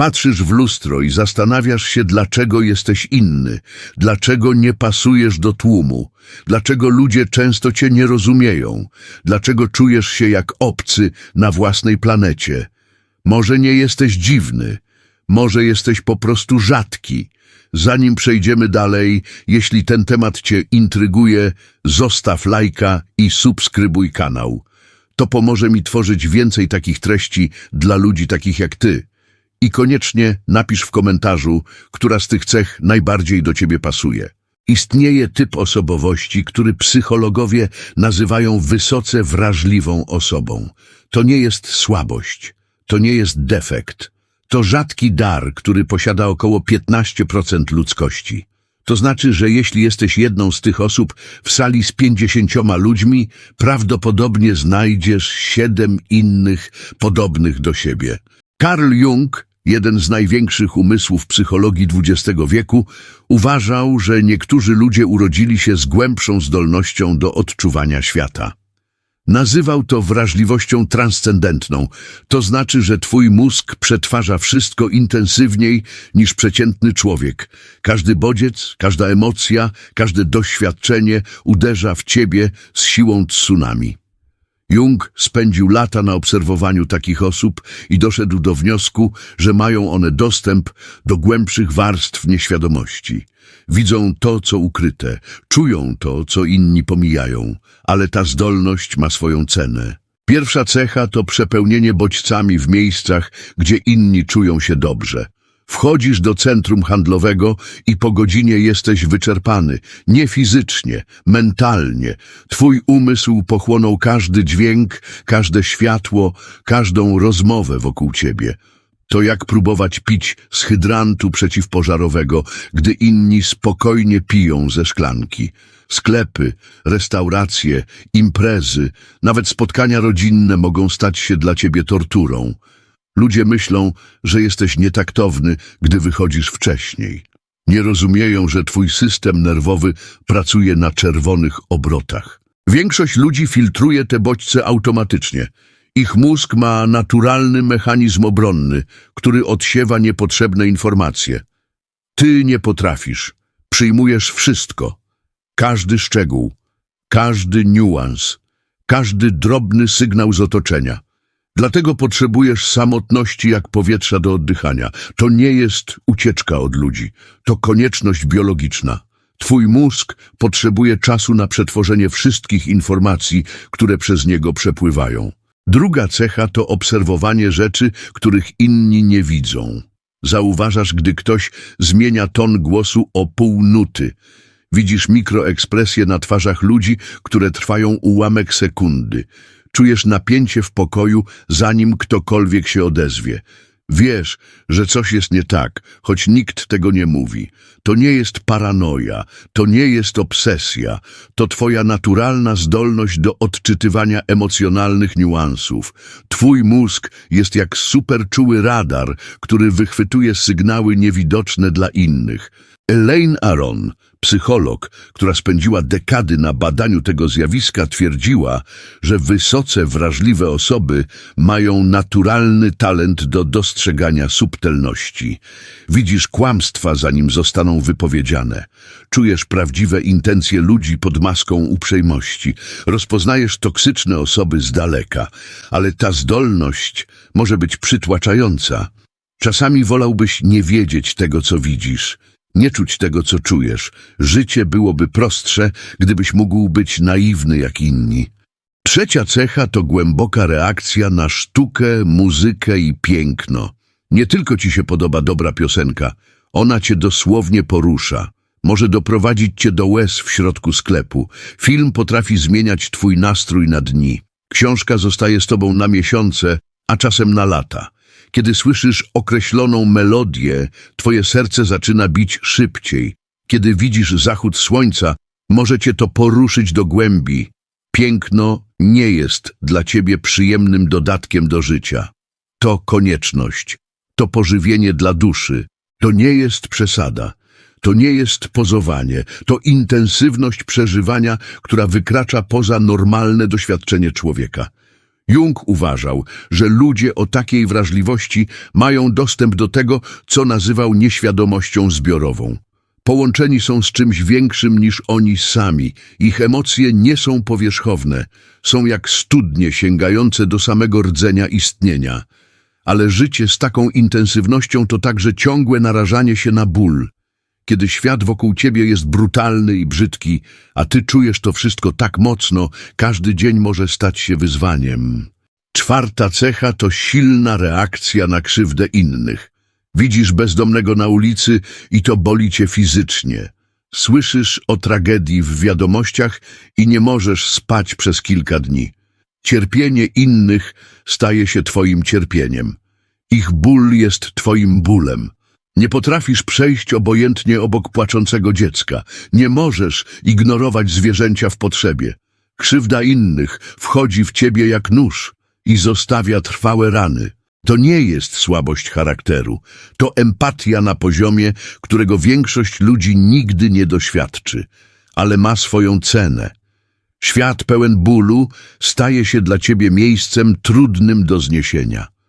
Patrzysz w lustro i zastanawiasz się, dlaczego jesteś inny, dlaczego nie pasujesz do tłumu, dlaczego ludzie często cię nie rozumieją, dlaczego czujesz się jak obcy na własnej planecie. Może nie jesteś dziwny, może jesteś po prostu rzadki. Zanim przejdziemy dalej, jeśli ten temat cię intryguje, zostaw lajka i subskrybuj kanał. To pomoże mi tworzyć więcej takich treści dla ludzi takich jak ty. I koniecznie napisz w komentarzu, która z tych cech najbardziej do ciebie pasuje. Istnieje typ osobowości, który psychologowie nazywają wysoce wrażliwą osobą. To nie jest słabość, to nie jest defekt. To rzadki dar, który posiada około 15% ludzkości. To znaczy, że jeśli jesteś jedną z tych osób w sali z 50 ludźmi, prawdopodobnie znajdziesz siedem innych podobnych do siebie. Carl Jung, jeden z największych umysłów psychologii XX wieku, uważał, że niektórzy ludzie urodzili się z głębszą zdolnością do odczuwania świata. Nazywał to wrażliwością transcendentną. To znaczy, że twój mózg przetwarza wszystko intensywniej niż przeciętny człowiek. Każdy bodziec, każda emocja, każde doświadczenie uderza w ciebie z siłą tsunami. Jung spędził lata na obserwowaniu takich osób i doszedł do wniosku, że mają one dostęp do głębszych warstw nieświadomości. Widzą to, co ukryte, czują to, co inni pomijają, ale ta zdolność ma swoją cenę. Pierwsza cecha to przepełnienie bodźcami w miejscach, gdzie inni czują się dobrze. Wchodzisz do centrum handlowego i po godzinie jesteś wyczerpany, nie fizycznie, mentalnie. Twój umysł pochłonął każdy dźwięk, każde światło, każdą rozmowę wokół ciebie. To jak próbować pić z hydrantu przeciwpożarowego, gdy inni spokojnie piją ze szklanki. Sklepy, restauracje, imprezy, nawet spotkania rodzinne mogą stać się dla ciebie torturą. Ludzie myślą, że jesteś nietaktowny, gdy wychodzisz wcześniej. Nie rozumieją, że twój system nerwowy pracuje na czerwonych obrotach. Większość ludzi filtruje te bodźce automatycznie. Ich mózg ma naturalny mechanizm obronny, który odsiewa niepotrzebne informacje. Ty nie potrafisz. Przyjmujesz wszystko. Każdy szczegół, każdy niuans, każdy drobny sygnał z otoczenia. Dlatego potrzebujesz samotności jak powietrza do oddychania. To nie jest ucieczka od ludzi, to konieczność biologiczna. Twój mózg potrzebuje czasu na przetworzenie wszystkich informacji, które przez niego przepływają. Druga cecha to obserwowanie rzeczy, których inni nie widzą. Zauważasz, gdy ktoś zmienia ton głosu o pół nuty. Widzisz mikroekspresje na twarzach ludzi, które trwają ułamek sekundy. Czujesz napięcie w pokoju, zanim ktokolwiek się odezwie. Wiesz, że coś jest nie tak, choć nikt tego nie mówi. To nie jest paranoja, to nie jest obsesja, to twoja naturalna zdolność do odczytywania emocjonalnych niuansów. Twój mózg jest jak superczuły radar, który wychwytuje sygnały niewidoczne dla innych. Elaine Aron, psycholog, która spędziła dekady na badaniu tego zjawiska, twierdziła, że wysoce wrażliwe osoby mają naturalny talent do dostrzegania subtelności. Widzisz kłamstwa, zanim zostaną wypowiedziane. Czujesz prawdziwe intencje ludzi pod maską uprzejmości. Rozpoznajesz toksyczne osoby z daleka, ale ta zdolność może być przytłaczająca. Czasami wolałbyś nie wiedzieć tego, co widzisz, nie czuć tego, co czujesz. Życie byłoby prostsze, gdybyś mógł być naiwny jak inni. Trzecia cecha to głęboka reakcja na sztukę, muzykę i piękno. Nie tylko ci się podoba dobra piosenka, ona cię dosłownie porusza. Może doprowadzić cię do łez w środku sklepu. Film potrafi zmieniać twój nastrój na dni. Książka zostaje z tobą na miesiące, a czasem na lata. Kiedy słyszysz określoną melodię, twoje serce zaczyna bić szybciej. Kiedy widzisz zachód słońca, może cię to poruszyć do głębi. Piękno nie jest dla ciebie przyjemnym dodatkiem do życia. To konieczność, to pożywienie dla duszy. To nie jest przesada. To nie jest pozowanie, to intensywność przeżywania, która wykracza poza normalne doświadczenie człowieka. Jung uważał, że ludzie o takiej wrażliwości mają dostęp do tego, co nazywał nieświadomością zbiorową. Połączeni są z czymś większym niż oni sami. Ich emocje nie są powierzchowne, są jak studnie sięgające do samego rdzenia istnienia. Ale życie z taką intensywnością to także ciągłe narażanie się na ból. Kiedy świat wokół ciebie jest brutalny i brzydki, a ty czujesz to wszystko tak mocno, każdy dzień może stać się wyzwaniem. Czwarta cecha to silna reakcja na krzywdę innych. Widzisz bezdomnego na ulicy i to boli cię fizycznie. Słyszysz o tragedii w wiadomościach i nie możesz spać przez kilka dni. Cierpienie innych staje się twoim cierpieniem. Ich ból jest twoim bólem. Nie potrafisz przejść obojętnie obok płaczącego dziecka. Nie możesz ignorować zwierzęcia w potrzebie. Krzywda innych wchodzi w ciebie jak nóż i zostawia trwałe rany. To nie jest słabość charakteru, to empatia na poziomie, którego większość ludzi nigdy nie doświadczy, ale ma swoją cenę. Świat pełen bólu staje się dla ciebie miejscem trudnym do zniesienia.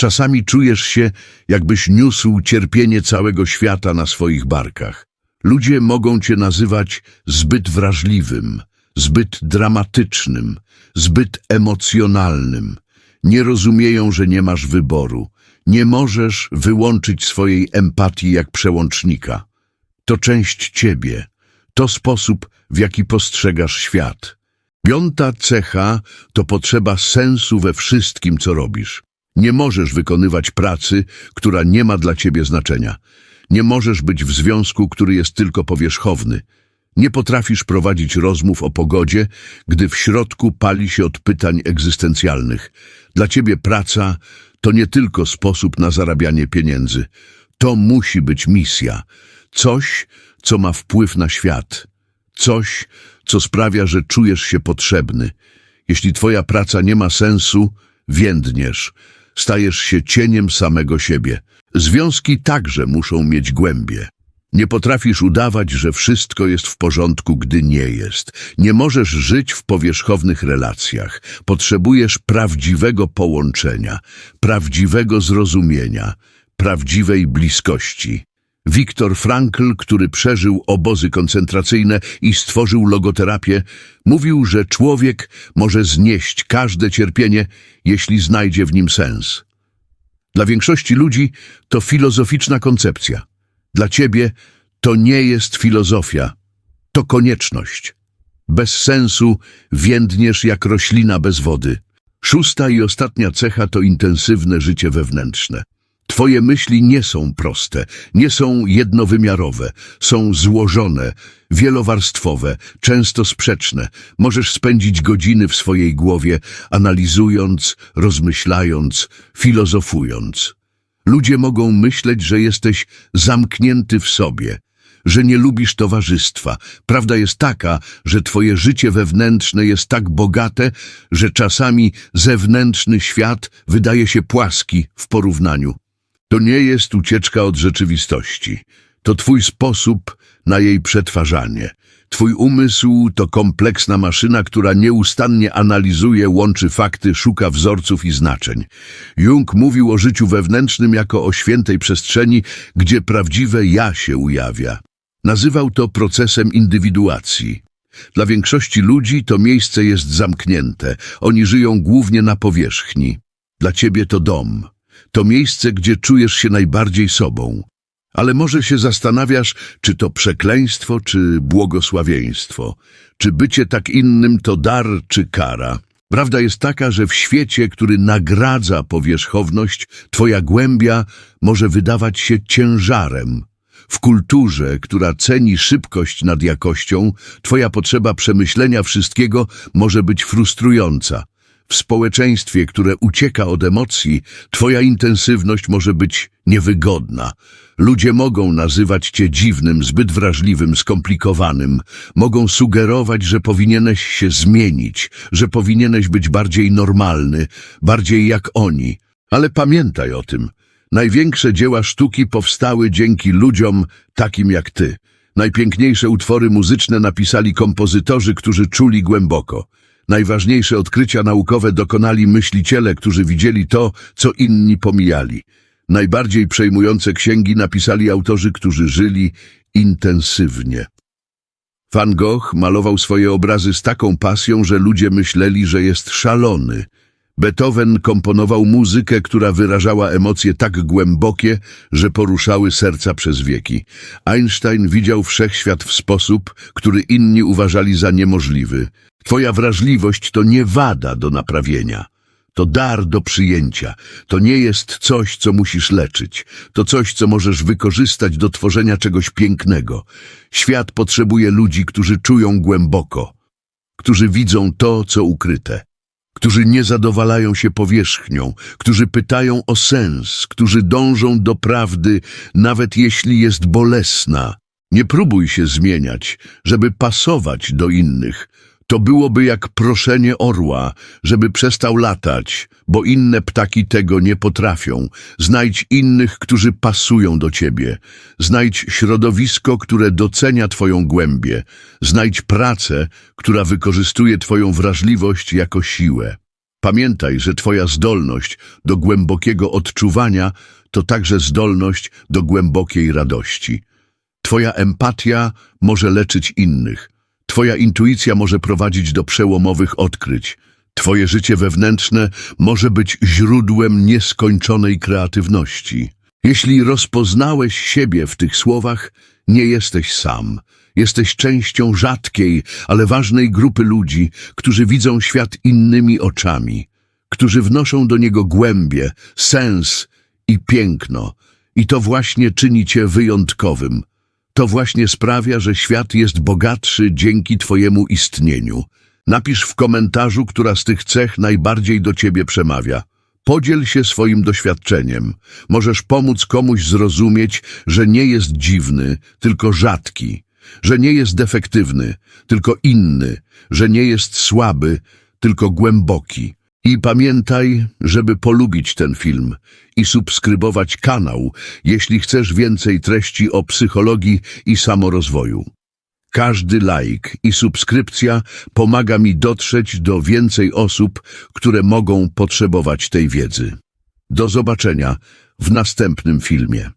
Czasami czujesz się, jakbyś niósł cierpienie całego świata na swoich barkach. Ludzie mogą cię nazywać zbyt wrażliwym, zbyt dramatycznym, zbyt emocjonalnym. Nie rozumieją, że nie masz wyboru. Nie możesz wyłączyć swojej empatii jak przełącznika. To część ciebie. To sposób, w jaki postrzegasz świat. Piąta cecha to potrzeba sensu we wszystkim, co robisz. Nie możesz wykonywać pracy, która nie ma dla ciebie znaczenia. Nie możesz być w związku, który jest tylko powierzchowny. Nie potrafisz prowadzić rozmów o pogodzie, gdy w środku pali się od pytań egzystencjalnych. Dla ciebie praca to nie tylko sposób na zarabianie pieniędzy. To musi być misja. Coś, co ma wpływ na świat. Coś, co sprawia, że czujesz się potrzebny. Jeśli twoja praca nie ma sensu, więdniesz. Stajesz się cieniem samego siebie. Związki także muszą mieć głębie. Nie potrafisz udawać, że wszystko jest w porządku, gdy nie jest. Nie możesz żyć w powierzchownych relacjach. Potrzebujesz prawdziwego połączenia, prawdziwego zrozumienia, prawdziwej bliskości. Viktor Frankl, który przeżył obozy koncentracyjne i stworzył logoterapię, mówił, że człowiek może znieść każde cierpienie, jeśli znajdzie w nim sens. Dla większości ludzi to filozoficzna koncepcja. Dla ciebie to nie jest filozofia, to konieczność. Bez sensu więdniesz jak roślina bez wody. Szósta i ostatnia cecha to intensywne życie wewnętrzne. Twoje myśli nie są proste, nie są jednowymiarowe, są złożone, wielowarstwowe, często sprzeczne. Możesz spędzić godziny w swojej głowie, analizując, rozmyślając, filozofując. Ludzie mogą myśleć, że jesteś zamknięty w sobie, że nie lubisz towarzystwa. Prawda jest taka, że twoje życie wewnętrzne jest tak bogate, że czasami zewnętrzny świat wydaje się płaski w porównaniu. To nie jest ucieczka od rzeczywistości. To twój sposób na jej przetwarzanie. Twój umysł to kompleksna maszyna, która nieustannie analizuje, łączy fakty, szuka wzorców i znaczeń. Jung mówił o życiu wewnętrznym jako o świętej przestrzeni, gdzie prawdziwe ja się ujawia. Nazywał to procesem indywiduacji. Dla większości ludzi to miejsce jest zamknięte. Oni żyją głównie na powierzchni. Dla ciebie to dom. To miejsce, gdzie czujesz się najbardziej sobą. Ale może się zastanawiasz, czy to przekleństwo, czy błogosławieństwo, czy bycie tak innym to dar, czy kara. Prawda jest taka, że w świecie, który nagradza powierzchowność, twoja głębia może wydawać się ciężarem. W kulturze, która ceni szybkość nad jakością, twoja potrzeba przemyślenia wszystkiego może być frustrująca. W społeczeństwie, które ucieka od emocji, twoja intensywność może być niewygodna. Ludzie mogą nazywać cię dziwnym, zbyt wrażliwym, skomplikowanym. Mogą sugerować, że powinieneś się zmienić, że powinieneś być bardziej normalny, bardziej jak oni. Ale pamiętaj o tym. Największe dzieła sztuki powstały dzięki ludziom takim jak ty. Najpiękniejsze utwory muzyczne napisali kompozytorzy, którzy czuli głęboko. Najważniejsze odkrycia naukowe dokonali myśliciele, którzy widzieli to, co inni pomijali. Najbardziej przejmujące księgi napisali autorzy, którzy żyli intensywnie. Van Gogh malował swoje obrazy z taką pasją, że ludzie myśleli, że jest szalony. Beethoven komponował muzykę, która wyrażała emocje tak głębokie, że poruszały serca przez wieki. Einstein widział wszechświat w sposób, który inni uważali za niemożliwy. Twoja wrażliwość to nie wada do naprawienia. To dar do przyjęcia. To nie jest coś, co musisz leczyć. To coś, co możesz wykorzystać do tworzenia czegoś pięknego. Świat potrzebuje ludzi, którzy czują głęboko, którzy widzą to, co ukryte, którzy nie zadowalają się powierzchnią, którzy pytają o sens, którzy dążą do prawdy, nawet jeśli jest bolesna. Nie próbuj się zmieniać, żeby pasować do innych. To byłoby jak proszenie orła, żeby przestał latać, bo inne ptaki tego nie potrafią. Znajdź innych, którzy pasują do ciebie. Znajdź środowisko, które docenia twoją głębię. Znajdź pracę, która wykorzystuje twoją wrażliwość jako siłę. Pamiętaj, że twoja zdolność do głębokiego odczuwania to także zdolność do głębokiej radości. Twoja empatia może leczyć innych. Twoja intuicja może prowadzić do przełomowych odkryć. Twoje życie wewnętrzne może być źródłem nieskończonej kreatywności. Jeśli rozpoznałeś siebie w tych słowach, nie jesteś sam. Jesteś częścią rzadkiej, ale ważnej grupy ludzi, którzy widzą świat innymi oczami, którzy wnoszą do niego głębie, sens i piękno. I to właśnie czyni cię wyjątkowym. To właśnie sprawia, że świat jest bogatszy dzięki Twojemu istnieniu. Napisz w komentarzu, która z tych cech najbardziej do Ciebie przemawia. Podziel się swoim doświadczeniem. Możesz pomóc komuś zrozumieć, że nie jest dziwny, tylko rzadki, że nie jest defektywny, tylko inny, że nie jest słaby, tylko głęboki. I pamiętaj, żeby polubić ten film i subskrybować kanał, jeśli chcesz więcej treści o psychologii i samorozwoju. Każdy like i subskrypcja pomaga mi dotrzeć do więcej osób, które mogą potrzebować tej wiedzy. Do zobaczenia w następnym filmie.